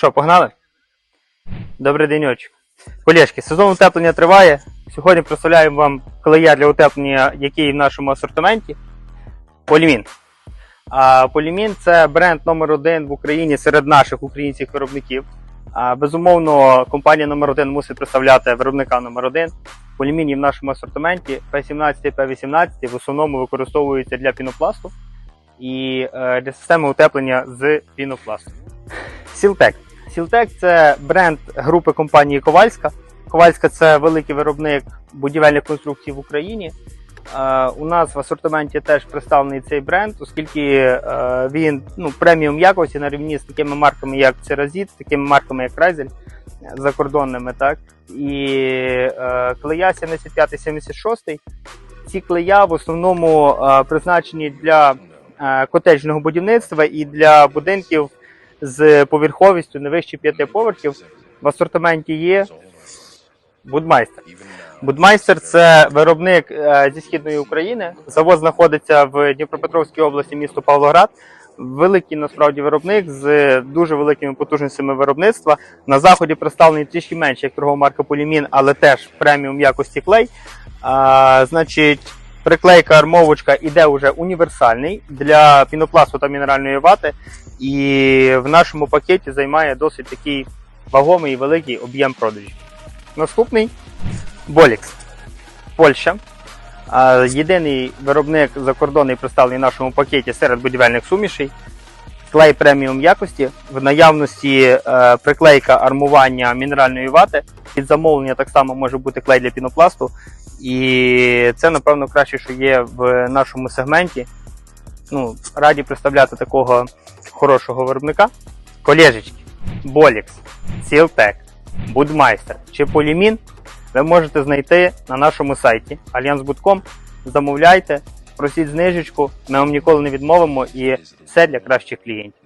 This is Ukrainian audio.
Що, погнали? Добрий денечок. Колешки, сезон утеплення триває. Сьогодні представляємо вам клея для утеплення, який в нашому асортименті. Полімін. А Полімін це бренд номер один в Україні серед наших українських виробників. А, безумовно, компанія номер один мусить представляти виробника номер один. Поліміній в нашому асортименті P17 і P18 в основному використовуються для пінопласту і е, для системи утеплення з пінопласту. Сілтек. Сілтек це бренд групи компанії Ковальська. Ковальська це великий виробник будівельних конструкцій в Україні. Е, у нас в асортименті теж представлений цей бренд, оскільки е, він ну, преміум якості на рівні з такими марками, як з такими марками, як Райзель, закордонними, так. І е, клея 75-76. Ці клея в основному призначені для котеджного будівництва і для будинків з поверховістю не вище п'яти поверхів. В асортименті є Будмайстер. Будмайстер це виробник е, зі східної України. Завод знаходиться в Дніпропетровській області, місто Павлоград. Великий насправді виробник з дуже великими потужностями виробництва. На заході представлений трішки менше як торгова марка Полімін, але теж преміум якості клей. А, значить, приклейка армовочка іде вже універсальний для пінопласту та мінеральної вати. І в нашому пакеті займає досить такий вагомий і великий об'єм продажів. Наступний Болікс. Польща. Єдиний виробник закордонний представлений в нашому пакеті серед будівельних сумішей. Клей преміум якості. В наявності е, приклейка армування мінеральної вати. Під замовлення так само може бути клей для пінопласту. І це, напевно, краще, що є в нашому сегменті. Ну, раді представляти такого хорошого виробника. Колежечки, Болікс, Сілтек, Будмайстер чи Полімін ви можете знайти на нашому сайті allianzbud.com. Замовляйте, просіть знижечку, ми вам ніколи не відмовимо і все для кращих клієнтів.